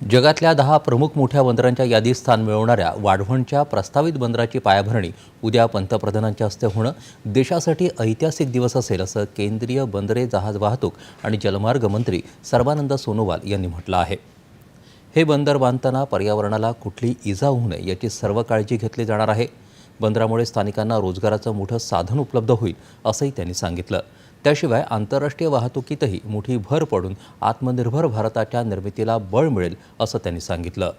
जगातल्या दहा प्रमुख मोठ्या बंदरांच्या यादीत स्थान मिळवणाऱ्या वाढवणच्या प्रस्तावित बंदराची पायाभरणी उद्या पंतप्रधानांच्या हस्ते होणं देशासाठी ऐतिहासिक दिवस असेल असं केंद्रीय बंदरे जहाज वाहतूक आणि जलमार्ग मंत्री सर्वानंद सोनोवाल यांनी म्हटलं आहे. हे बंदर बांधताना पर्यावरणाला कुठली इजा होऊ नये याची सर्व काळजी घेतली जाणार आहे. बंदरामुळे स्थानिकांना रोजगाराचं मोठं साधन उपलब्ध होईल असंही त्यांनी सांगितलं. त्याशिवाय आंतरराष्ट्रीय वाहतुकीतही मोठी भर पडून आत्मनिर्भर भारताच्या निर्मितीला बळ मिळेल असं त्यांनी सांगितलं.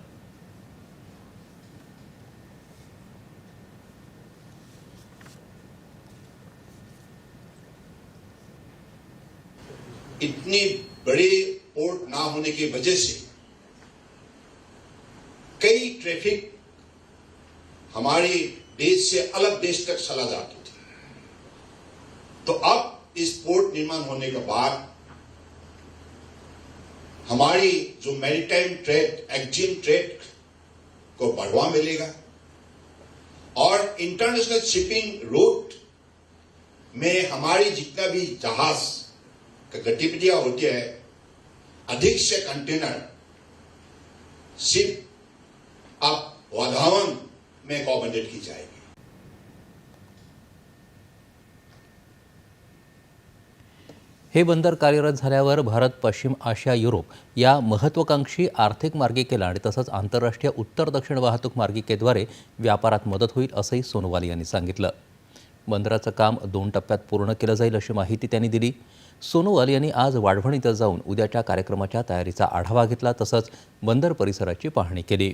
इतनी बड़े पोर्ट ना होने की वजह से कई ट्रैफिक हमारे देश से अलग देश तक चला जाती थी। तो अब इस पोर्ट निर्माण होने के बाद हमारी जो मैरीटाइम ट्रेड एक्जिम ट्रेड को बढ़वा मिलेगा और इंटरनेशनल शिपिंग रूट में हमारी जितना भी जहाज़ का गतिविधियाँ होती है, अधिक से कंटेनर सिर्फ़ अब वाधावन में अकोमोडेट की जाएगी। हे बंदर कार्यरत झाल्यावर भारत पश्चिम आशिया युरोप या महत्त्वाकांक्षी आर्थिक मार्गिकेला आणि तसंच आंतरराष्ट्रीय उत्तर दक्षिण वाहतूक मार्गिकेद्वारे व्यापारात मदत होईल असंही सोनोवाल यांनी सांगितलं. बंदराचं काम दोन टप्प्यात पूर्ण केलं जाईल अशी माहिती त्यांनी दिली. सोनोवाल यांनी आज वाढवण इथं जाऊन उद्याच्या कार्यक्रमाच्या तयारीचा आढावा घेतला तसंच बंदर परिसराची पाहणी केली.